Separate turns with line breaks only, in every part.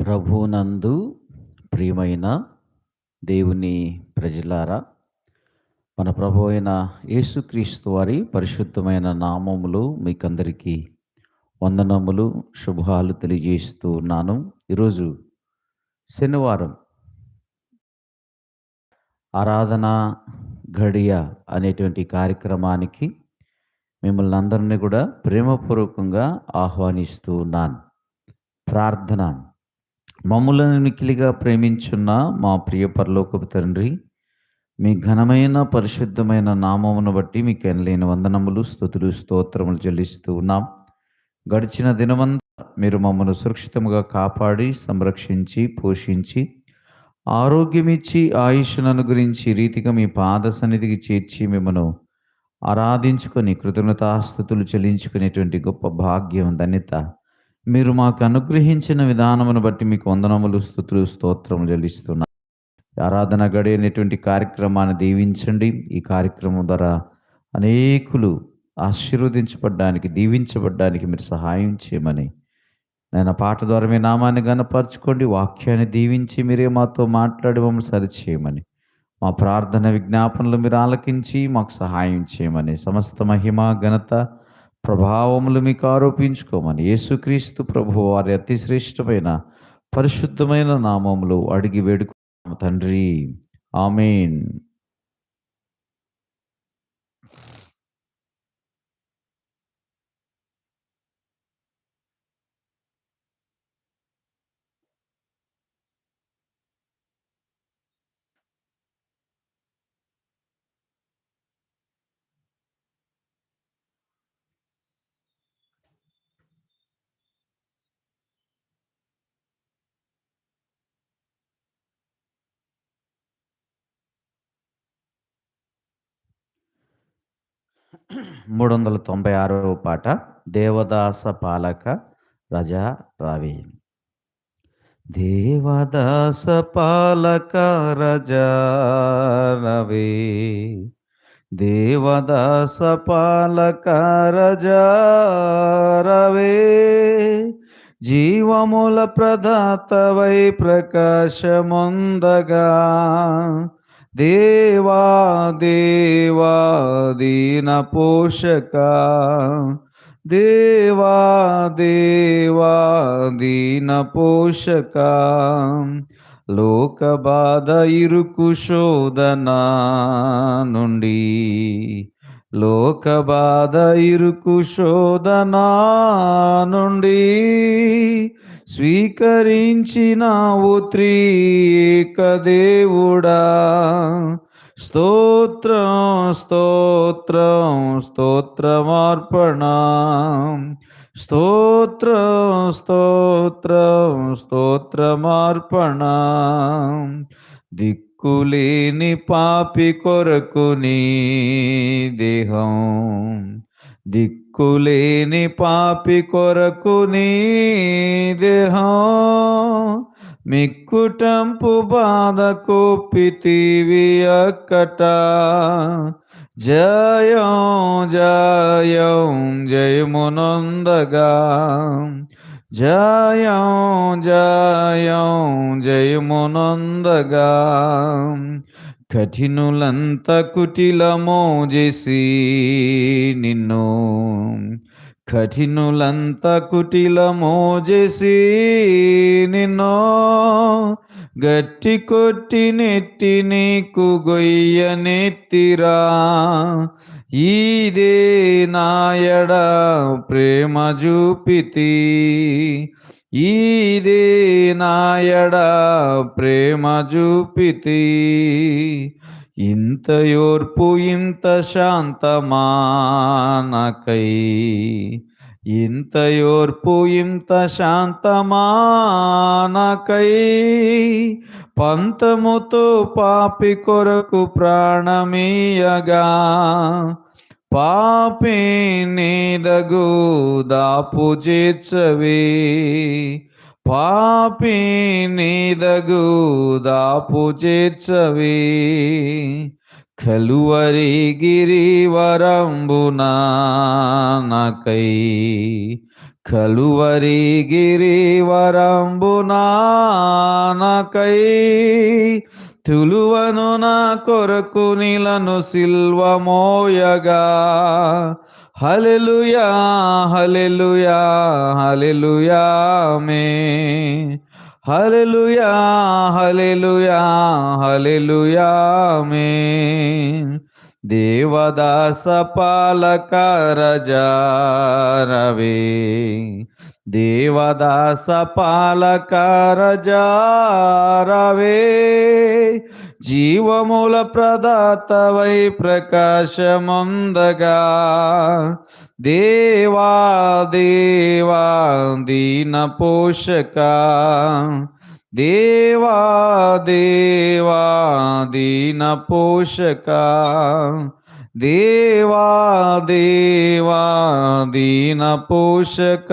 ప్రభునందు ప్రియమైన దేవుని ప్రజలారా మన ప్రభు అయిన యేసుక్రీస్తు వారి పరిశుద్ధమైన నామములు మీకందరికీ వందనములు శుభాలు తెలియజేస్తూ ఉన్నాను. ఈరోజు శనివారం. ఆరాధన ఘడియ అనేటువంటి కార్యక్రమానికి మిమ్మల్ని అందరినీ కూడా ప్రేమపూర్వకంగా ఆహ్వానిస్తూ ఉన్నాను. ప్రార్థన. మమ్ములను మిక్కిలిగా ప్రేమించున్న మా ప్రియ పరలోకపు తండ్రి మీ ఘనమైన పరిశుద్ధమైన నామమును బట్టి మీకు ఎనలేని వందనములు స్థుతులు స్తోత్రములు చెల్లిస్తూ ఉన్నాం. గడిచిన దినమంతా మీరు మమ్మల్ని సురక్షితంగా కాపాడి సంరక్షించి పోషించి ఆరోగ్యమిచ్చి ఆయుష్ను గురించి రీతిగా మీ పాద సన్నిధికి చేర్చి మిమ్మను ఆరాధించుకొని కృతజ్ఞతాస్థుతులు చెల్లించుకునేటువంటి గొప్ప భాగ్యం ధన్యత మీరు మాకు అనుగ్రహించిన విధానమును బట్టి మీకు వందనములు స్థుతులు స్తోత్రములు చెల్లిస్తున్నా. ఆరాధన గడియనేటువంటి కార్యక్రమాన్ని దీవించండి. ఈ కార్యక్రమం ద్వారా అనేకులు ఆశీర్వదించబడ్డానికి దీవించబడ్డానికి మీరు సహాయం చేయమని నేను పాట ద్వారా మీ నామాన్ని గనపరచుకోండి వాక్యాన్ని దీవించి మీరే మాతో మాట్లాడి మమ్మల్ని సరిచేయమని మా ప్రార్థన విజ్ఞాపనలు మీరు ఆలకించి మాకు సహాయం చేయమని సమస్త మహిమ ఘనత ప్రభావములు మీకు ఆరోపించుకోమని యేసుక్రీస్తు ప్రభు వారి అతి శ్రేష్టమైన పరిశుద్ధమైన నామములు అడిగి వేడుకున్నాము తండ్రి ఆమెన్. మూడు వందల తొంభై ఆరవ పాట దేవదాస పాలక రజా రావి. దేవదాస పాలక రజా రవి. దేవదాస పాలక రజా రవే. జీవముల ప్రదాతవై ప్రకాశముందగా దేవా దేవా దీన పోషక. దేవా దేవా దీన పోషక. లోక బాధ ఇరుకు శోధన నుండి. లోక బాధ ఇరుకు శోధన నుండి. స్వీకరించినావు త్రీక దేవుడా స్తోత్రం స్తోత్రం స్తోత్రమార్పణ. స్తోత్రం స్తోత్రం స్తోత్రమార్పణ. దిక్కులేని పాపి కొరకు నీ దేహం. దిక్కులేని పాపి కొరకు నీ దేహం. మిక్కుటంపు బాధ కోపితివి అక్కట. జయం జయం జయమునందగా. జయం జయం జయమునందగా. కఠినులంత కుటిలమోజేసి నిన్ను. కఠినులంత కుటిలమోజేసి నిన్ను. గట్టి కొట్టి నెట్టి నీకు గొయ్య నెత్తిరా. ఈదే నాయడ ప్రేమ చూపితి ఈదే నాయడ ప్రేమ చూపితి ఇంత యోర్పు ఇంత శాంతమానకై ఇంత యోర్పు ఇంత శాంతమానకై పంతముతో పాపి కొరకు ప్రాణమీయగా. పాపే నేదగు దాపు చేర్చవే. పాపే నేదగు దాపు చేర్చవే. కలువరి గిరివరంబున నాకై. కలువరి గిరివరంబునానకై తులువను నా కొరకు నీలను సిల్వమోయగా హలెలుయా హలెలుయా హలెలుయా మే హలెలుయా హలెలుయా హలెలుయా మే దేవదాస పాలక రజారవే. దేవదాస పాలక రజారవే. జీవముల ప్రదాతవై ప్రకాశమందగా. దేవా దేవా దీన పోషక. దేవా దేవా దీన పోషక. దేవా దేవా దీన పోషక.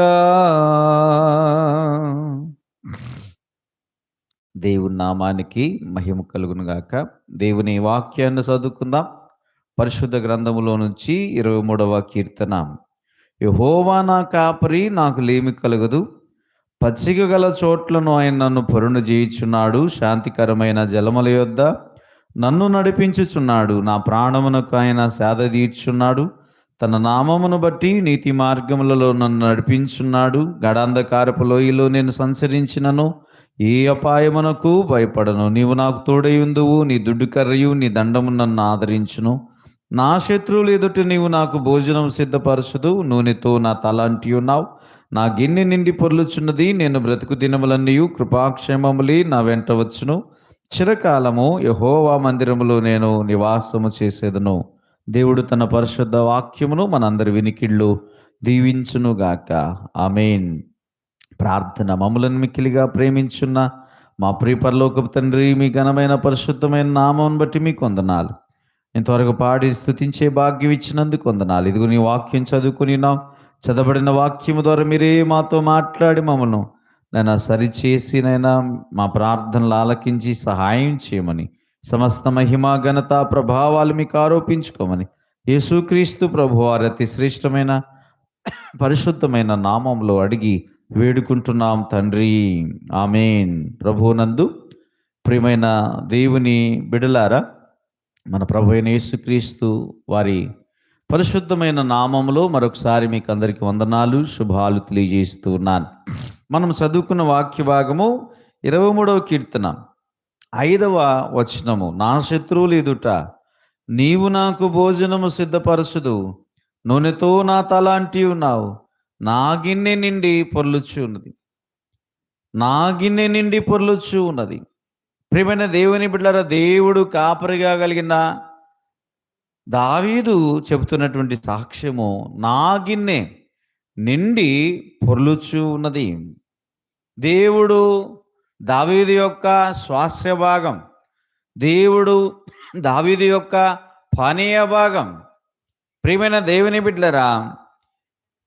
దేవుని నామానికి మహిమ కలుగును గాక. దేవుని వాక్యాన్ని చదువుకుందాం. పరిశుద్ధ గ్రంథములో నుంచి ఇరవై మూడవ కీర్తన. యహోవా నా కాపరి నాకు లేమి కలగదు. పచ్చిక గల చోట్లను ఆయన నన్ను పరుణ చేయుచున్నాడు శాంతికరమైన జలముల యొద్ద నన్ను నడిపించుచున్నాడు. నా ప్రాణమునకు ఆయన సేద తీర్చున్నాడు. తన నామమును బట్టి నీతి మార్గములలో నన్ను నడిపించున్నాడు. గడాంధకారపు లోయలో నేను సంచరించినను. ఏ అపాయమునకు భయపడను. నీవు నాకు తోడయుందువు. నీ దుడ్డు కర్రయు నీ దండము నన్ను ఆదరించును. నా శత్రువులు ఎదుట నీవు నాకు భోజనం సిద్ధపరచదు. నూనెతో నా తల అంటి ఉన్నావు. నా గిన్నె నిండి పొర్లుచున్నది. నేను బ్రతుకు దినములన్నీ కృపాక్షేమములి నా వెంట వచ్చును. చిరకాలము యహోవా మందిరములో నేను నివాసము చేసేదను. దేవుడు తన పరిశుద్ధ వాక్యమును మనందరి వినికిళ్ళు దీవించునుగాక ఆమెన్. ప్రార్థన మములను మిక్కిలిగా ప్రేమించున్న మా ప్రియపరలోకపు తండ్రి మీ ఘనమైన పరిశుద్ధమైన నామం బట్టి మీకు వందనాలు. ఇంతవరకు పాడి స్థుతించే భాగ్యం ఇచ్చినందుకు వందనాలు. ఇదిగో నీ వాక్యం చదువుకునినాం చదబడిన వాక్యము ద్వారా మీరే మాతో మాట్లాడి మమ్మల్ని నైనా సరిచేసి నైనా మా ప్రార్థనలు ఆలకించి సహాయం చేయమని సమస్త మహిమ ఘనత ప్రభావాలు మీకు ఆరోపించుకోమని యేసుక్రీస్తు ప్రభు వారి అతి శ్రేష్టమైన పరిశుద్ధమైన నామంలో అడిగి వేడుకుంటున్నాం తండ్రి. ఆమెన్. ప్రభునందు ప్రియమైన దేవుని బిడలారా మన ప్రభు అయిన యేసుక్రీస్తు వారి పరిశుద్ధమైన నామంలో మరొకసారి మీకు అందరికీ వందనాలు శుభాలు తెలియజేస్తూ ఉన్నాను. మనం చదువుకున్న వాక్య భాగము ఇరవై మూడవ కీర్తన ఐదవ వచనము. నా శత్రువులు ఎదుట నీవు నాకు భోజనము సిద్ధపరచుదు. నూనెతో నా తలాంటి ఉన్నావు. నా గిన్నె నిండి పొర్లుచు ఉన్నది. నా గిన్నె నిండి పొర్లుచు ఉన్నది. ప్రియమైన దేవుని బిడ్డల దేవుడు కాపరిగా కలిగిన దావీదు చెబుతున్నటువంటి సాక్ష్యము నా గిన్నె నిండి పొర్లుచు ఉన్నది. దేవుడు దావీది యొక్క స్వాస్య భాగం. దేవుడు దావీది యొక్క పానీయ భాగం. ప్రియమైన దేవుని బిడ్డలరా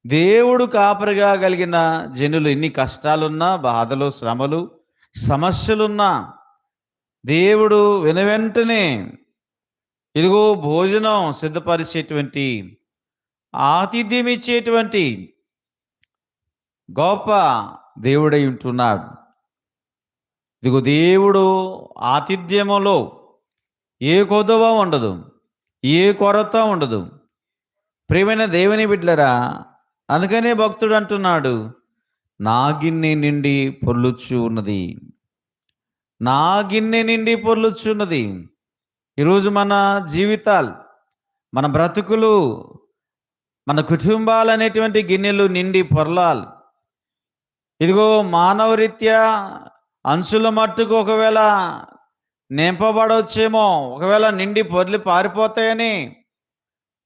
దేవుడు కాపరిగా కలిగిన జనులు ఎన్ని కష్టాలున్నా బాధలు శ్రమలు సమస్యలున్నా దేవుడు వెనువెంటనే ఇదిగో భోజనం సిద్ధపరిచేటువంటి ఆతిథ్యం ఇచ్చేటువంటి గొప్ప దేవుడై ఉంటున్నాడు. ఇదిగో దేవుడు ఆతిథ్యములో ఏ కొదవ ఉండదు ఏ కొరత ఉండదు. ప్రియమైన దేవుని బిడ్డలరా అందుకనే భక్తుడు అంటున్నాడు నా గిన్నె నిండి పొర్లుచు ఉన్నది. నా గిన్నె నిండి పొర్లుచున్నది ఈరోజు మన జీవితాలు మన బ్రతుకులు మన కుటుంబాలు అనేటువంటి గిన్నెలు నిండి పొరలాలి. ఇదిగో మానవరీత్యా అంశుల మట్టుకు ఒకవేళ నింపబడవచ్చేమో ఒకవేళ నిండి పొర్లి పారిపోతాయని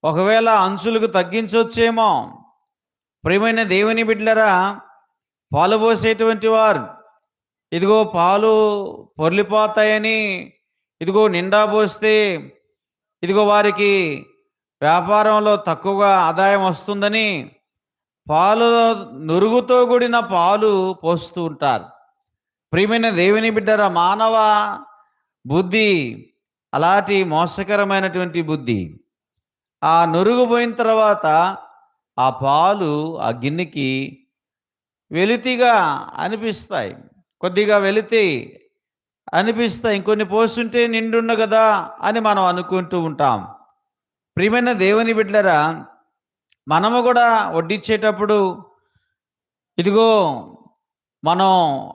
ఒకవేళ అంశులకు తగ్గించవచ్చేమో. ప్రియమైన దేవుని బిడ్డలరా పాలు పోసేటువంటి వారు ఇదిగో పాలు పొర్లిపోతాయని ఇదిగో నిండా పోస్తే ఇదిగో వారికి వ్యాపారంలో తక్కువగా ఆదాయం వస్తుందని పాలు నురుగుతో కూడిన పాలు పోస్తూ ఉంటారు. ప్రియమైన దేవుని బిడ్డర మానవ బుద్ధి అలాంటి మోసకరమైనటువంటి బుద్ధి. ఆ నురుగు పోయిన తర్వాత ఆ పాలు ఆ గిన్నెకి వెలితిగా అనిపిస్తాయి. కొద్దిగా వెలితి అనిపిస్తాయి. ఇంకొన్ని పోస్తుంటే నిండున్న కదా అని మనం అనుకుంటూ ఉంటాం. ప్రియమైన దేవుని బిడ్డరా మనము కూడా వడ్డించేటప్పుడు ఇదిగో మనం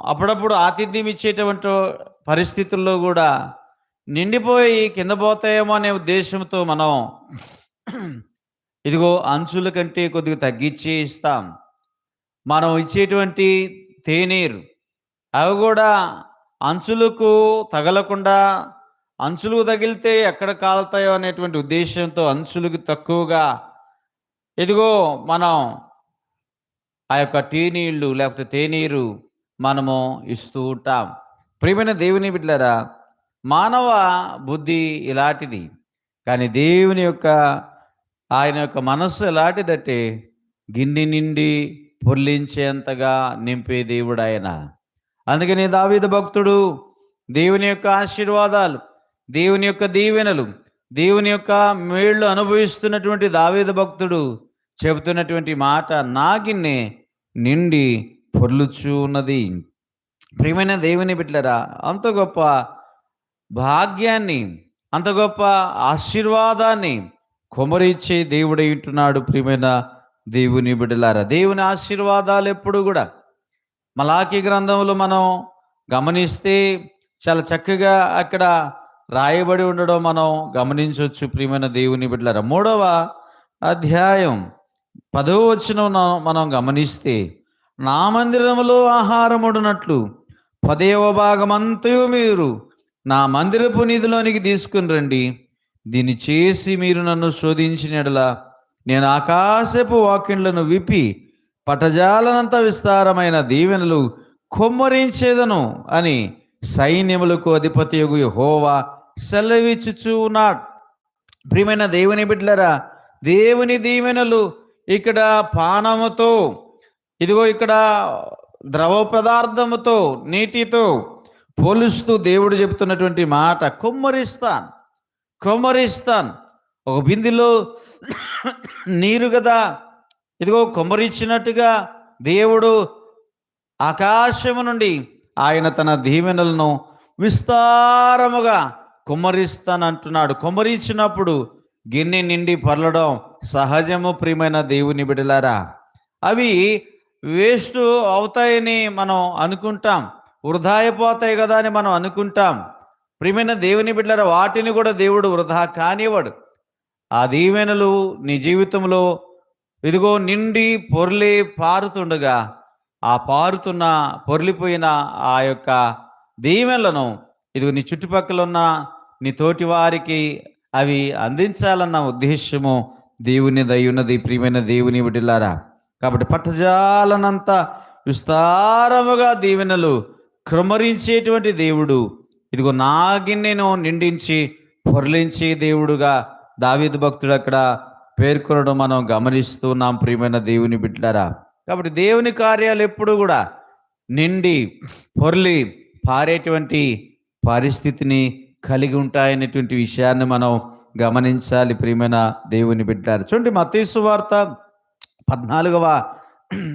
అప్పుడప్పుడు ఆతిథ్యం ఇచ్చేటువంటి పరిస్థితుల్లో కూడా నిండిపోయి కింద పోతాయేమో అనే ఉద్దేశంతో మనం ఇదిగో అంచుల కంటే కొద్దిగా తగ్గించి ఇస్తాం. మనం ఇచ్చేటువంటి తేనీరు అవి కూడా అంచులకు తగలకుండా అంచులకు తగిలితే ఎక్కడ కాలుతాయో అనేటువంటి ఉద్దేశంతో అంచులకు తక్కువగా ఇదిగో మనం ఆ యొక్క టీ నీళ్ళు లేకపోతే తేనీరు మనము ఇస్తూ ఉంటాం. ప్రియమైన దేవుని బిడ్డరా మానవ బుద్ధి ఇలాంటిది. కానీ దేవుని యొక్క ఆయన యొక్క మనస్సు ఎలాంటిదంటే గిన్నె నిండి పొర్లించేంతగా నింపే దేవుడు ఆయన. అందుకని దావిద భక్తుడు దేవుని యొక్క ఆశీర్వాదాలు దేవుని యొక్క దీవెనలు దేవుని యొక్క మేళ్ళు అనుభవిస్తున్నటువంటి దావేద భక్తుడు చెబుతున్నటువంటి మాట నాగిన్నె నిండి పొర్లుచు ఉన్నది. ప్రియమైన దేవుని బిడ్డరా అంత గొప్ప భాగ్యాన్ని అంత గొప్ప ఆశీర్వాదాన్ని కొమరిచ్చే దేవుడై ఉంటున్నాడు ప్రియమైన దేవుని బిడ్డలారా. దేవుని ఆశీర్వాదాలు ఎప్పుడు కూడా మలాకి గ్రంథంలో మనం గమనిస్తే చాలా చక్కగా అక్కడ రాయబడి ఉండడం మనం గమనించవచ్చు ప్రియమైన దేవుని బిడ్డల మూడవ అధ్యాయం పదవ వచ్చిన మనం గమనిస్తే నా మందిరములో ఆహారముడునట్లు పదేవ భాగమంతయు మీరు నా మందిరపు నిధిలోనికి తీసుకుని రండి. దీన్ని చేసి మీరు నన్ను శోధించినడలా నేను ఆకాశపు వాక్యంలను విప్పి పటజాలనంత విస్తారమైన దీవెనలు కొమ్మరించేదను అని సైన్యములకు అధిపతి హోవా సెలవిచ్చుచూ ఉన్నాడు ప్రియమైన దేవుని బిడ్డలరా దేవుని దీవెనలు ఇక్కడ పానముతో ఇదిగో ఇక్కడ ద్రవ పదార్థముతో నీటితో పోలుస్తూ దేవుడు చెప్తున్నటువంటి మాట కొమ్మరిస్తాను కొమ్మరిస్తాను. ఒక బిందిలో నీరు కదా ఇదిగో కొమ్మరిచ్చినట్టుగా దేవుడు ఆకాశము నుండి ఆయన తన దీవెనలను విస్తారముగా కుమ్మరిస్తానంటున్నాడు. కుమ్మరించినప్పుడు గిన్నె నిండి పర్లడం సహజము ప్రియమైన దేవుని బిడలారా అవి వేస్ట్ అవుతాయని మనం అనుకుంటాం. వృధా అయిపోతాయి కదా అని మనం అనుకుంటాం. ప్రియమైన దేవుని బిడ్డలారా వాటిని కూడా దేవుడు వృధా కానివాడు ఆ దీవెనలు నీ జీవితంలో ఇదిగో నిండి పొర్లి పారుతుండగా ఆ పారుతున్న పొర్లిపోయిన ఆ యొక్క దీవెనలను ఇదిగో నీ చుట్టుపక్కల ఉన్న నీ తోటి వారికి అవి అందించాలన్న ఉద్దేశము దేవుని దయ్యున్నది ప్రియమైన దేవుని విడిలారా కాబట్టి పట్టజాలనంత విస్తారముగా దీవెనలు క్రమరించేటువంటి దేవుడు. ఇదిగో నాగిన్నెను నిండించి పొరలించే దేవుడుగా దావిద్ భక్తుడు అక్కడ పేర్కొనడం మనం గమనిస్తున్నాం ప్రియమైన దేవుని బిడ్డారా కాబట్టి దేవుని కార్యాలు ఎప్పుడు కూడా నిండి పొర్లి పారేటువంటి పరిస్థితిని కలిగి ఉంటాయనేటువంటి విషయాన్ని మనం గమనించాలి ప్రియమైన దేవుని బిడ్డారు. చూడండి మతీసు వార్త పద్నాలుగవ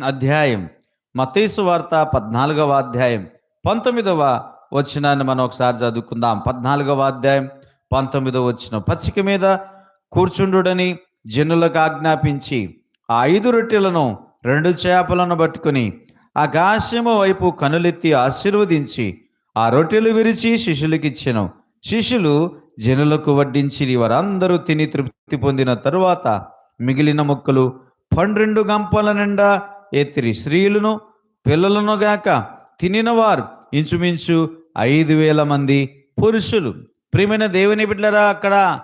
అధ్యాయం. మతీసు వార్త పద్నాలుగవ అధ్యాయం. పంతొమ్మిదవ వచ్చినాన్ని మనం ఒకసారి చదువుకుందాం. పద్నాలుగవ అధ్యాయం పంతొమ్మిదవ వచనం. పచ్చిక మీద కూర్చుండుడని జనులకు ఆజ్ఞాపించి ఆ ఐదు రొట్టెలను రెండు చేపలను పట్టుకుని ఆకాశము వైపు కనులెత్తి ఆశీర్వదించి ఆ రొట్టెలు విరిచి శిష్యులకిచ్చెను శిష్యులు జనులకు వడ్డించి వారందరూ తిని తృప్తి పొందిన తరువాత మిగిలిన మొక్కలు పన్నెండు గంపల నిండా ఎత్తిరి. స్త్రీలను పిల్లలను గాక తినినవారు ఇంచుమించు ఐదు వేల మంది పురుషులు. ప్రియమైన దేవుని బిడ్డరా అక్కడ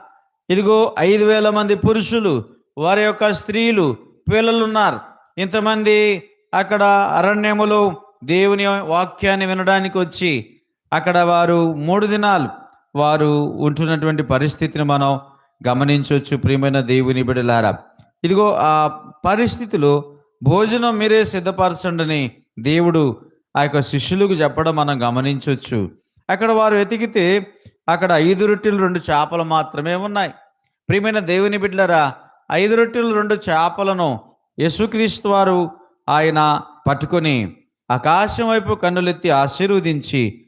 ఇదిగో ఐదు వేల మంది పురుషులు వారి యొక్క స్త్రీలు పిల్లలు ఉన్నారు ఇంతమంది అక్కడ అరణ్యములో దేవుని వాక్యాన్ని వినడానికి వచ్చి అక్కడ వారు మూడు దినాలు వారు ఉంటున్నటువంటి పరిస్థితిని మనం గమనించవచ్చు ప్రియమైన దేవుని బిడలారా ఇదిగో ఆ పరిస్థితులు భోజనం మీరే సిద్ధపరచండని దేవుడు ఆ యొక్క శిష్యులకు చెప్పడం మనం గమనించవచ్చు. అక్కడ వారు వెతికితే అక్కడ ఐదు రొట్టెలు రెండు చేపలు మాత్రమే ఉన్నాయి. ప్రియమైన దేవుని బిడ్డలరా ఐదు రొట్టెలు రెండు చేపలను యేసుక్రీస్తు వారు ఆయన పట్టుకొని ఆకాశం వైపు కన్నులెత్తి ఆశీర్వదించి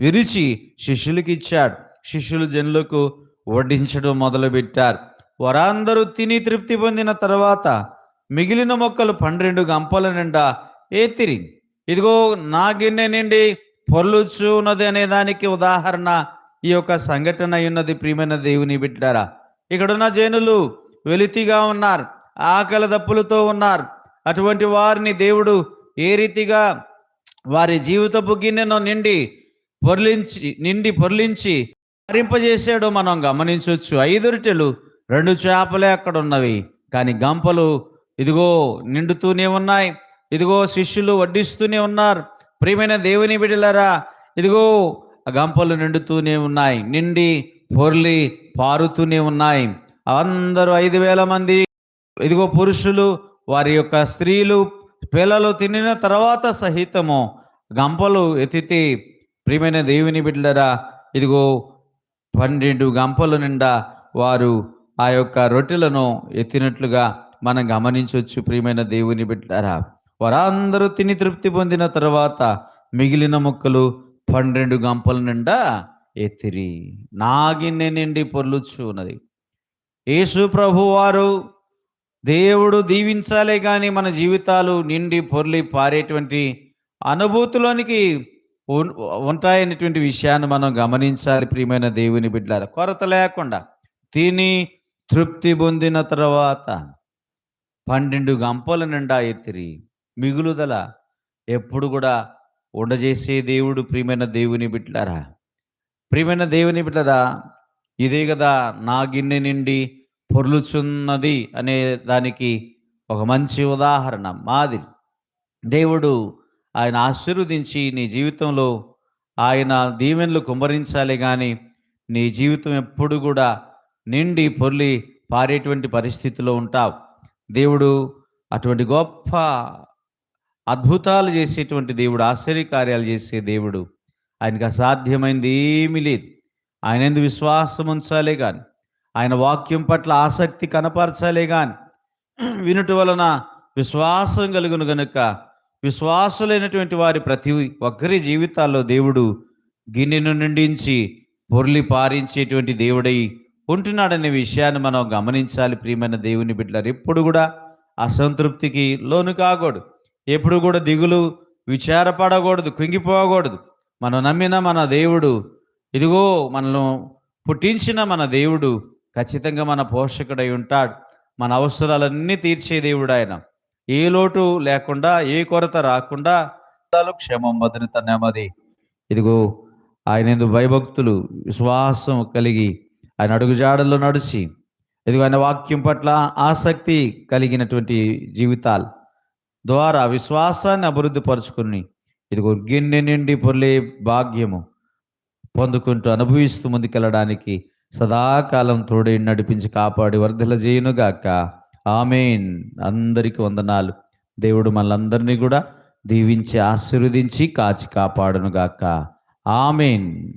విరిచి శిష్యులకి ఇచ్చాడు. శిష్యులు జనులకు వడ్డించడం మొదలుపెట్టారు. వారందరూ తిని తృప్తి పొందిన తర్వాత మిగిలిన మొక్కలు పన్నెండు గంపల నిండా ఏతిరి ఇదిగో నా గిన్నె నిండి పొర్లుచున్నది అనే దానికి ఉదాహరణ ఈ యొక్క సంఘటన అయి ఉన్నది ప్రియమైన దేవుని బిడ్డారా ఇక్కడున్న జనులు వెలితిగా ఉన్నారు ఆకలి దప్పులతో ఉన్నారు. అటువంటి వారిని దేవుడు ఏ రీతిగా వారి జీవితపు గిన్నెను నిండి పొర్లించి నిండి పొర్లించి హరింపజేసాడో మనం గమనించవచ్చు. ఐదు రొట్టెలు రెండు చేపలే అక్కడ ఉన్నవి కానీ గంపలు ఇదిగో నిండుతూనే ఉన్నాయి. ఇదిగో శిష్యులు వడ్డిస్తూనే ఉన్నారు. ప్రియమైన దేవుని బిడలరా ఇదిగో గంపలు నిండుతూనే ఉన్నాయి. నిండి పొర్లి పారుతూనే ఉన్నాయి. అందరూ ఐదు వేల మంది ఇదిగో పురుషులు వారి యొక్క స్త్రీలు పిల్లలు తినిన తర్వాత సహితము గంపలు ఎత్తితే ప్రియమైన దేవుని బిడ్డలరా ఇదిగో పన్నెండు గంపల నిండా వారు ఆ యొక్క రొట్టెలను ఎత్తినట్లుగా మనం గమనించవచ్చు ప్రియమైన దేవుని బిడ్డరా వారందరూ తిని తృప్తి పొందిన తర్వాత మిగిలిన ముక్కలు పన్నెండు గంపల నిండా ఎత్తిరి. నాగిన్నె నిండి పొర్లుచున్నది. యేసు ప్రభు వారు దేవుడు దీవించాలే కానీ మన జీవితాలు నిండి పొర్లి పారేటువంటి అనుభూతిలోనికి ఉంటాయనేటువంటి విషయాన్ని మనం గమనించాలి ప్రియమైన దేవుని బిడ్డల కొరత లేకుండా తిని తృప్తి పొందిన తర్వాత పన్నెండు గంపల నిండా ఎత్తిరి. మిగులుదల ఎప్పుడు కూడా ఉండజేసే దేవుడు ప్రియమైన దేవుని బిడ్డలారా. ప్రియమైన దేవుని బిడ్డరా ఇదే కదా నా గిన్నె నిండి పొర్లుచున్నది అనే దానికి ఒక మంచి ఉదాహరణ మాదిరి. దేవుడు ఆయన ఆశీర్వదించి నీ జీవితంలో ఆయన దీవెనలు కుమ్మరించాలి కానీ నీ జీవితం ఎప్పుడు కూడా నిండి పొర్లి పారేటువంటి పరిస్థితిలో ఉంటావు. దేవుడు అటువంటి గొప్ప అద్భుతాలు చేసేటువంటి దేవుడు ఆశ్చర్యకార్యాలు చేసే దేవుడు. ఆయనకు అసాధ్యమైంది ఏమీ లేదు. ఆయన ఎందు విశ్వాసం ఉంచాలే కానీ ఆయన వాక్యం పట్ల ఆసక్తి కనపరచాలే కానీ వినుట వలన విశ్వాసం కలుగును గనుక విశ్వాసులైనటువంటి వారి ప్రతి ఒక్కరి జీవితాల్లో దేవుడు గిన్నెను నిండించి పొర్లి పారించేటువంటి దేవుడై ఉంటున్నాడనే విషయాన్ని మనం గమనించాలి. ప్రియమైన దేవుని బిడ్డలారు ఎప్పుడు కూడా అసంతృప్తికి లోను కాకూడదు. ఎప్పుడు కూడా దిగులు విచారపడకూడదు కుంగిపోకూడదు. మనం నమ్మిన మన దేవుడు ఇదిగో మనల్ని పుట్టించిన మన దేవుడు ఖచ్చితంగా మన పోషకుడై ఉంటాడు. మన అవసరాలన్నీ తీర్చే దేవుడు ఆయన. ఏ లోటు లేకుండా ఏ కొరత రాకుండా క్షేమం భద్రత నెమ్మది. ఇదిగో ఆయన ఎందు భయభక్తులు విశ్వాసం కలిగి ఆయన అడుగుజాడల్లో నడిచి ఇదిగో ఆయన వాక్యం పట్ల ఆసక్తి కలిగినటువంటి జీవితాలు ద్వారా విశ్వాసాన్ని అభివృద్ధి పరుచుకుని ఇదిగో గిన్నె నిండి పొర్లే భాగ్యము పొందుకుంటూ అనుభవిస్తూ ముందుకెళ్ళడానికి సదాకాలం తోడే నడిపించి కాపాడి వర్ధల చేయనుగాక ఆమెన్. అందరికి వందనాలు. దేవుడు మనందరినీ కూడా దీవించి ఆశీర్వదించి కాచి కాపాడునుగాక. ఆమెన్.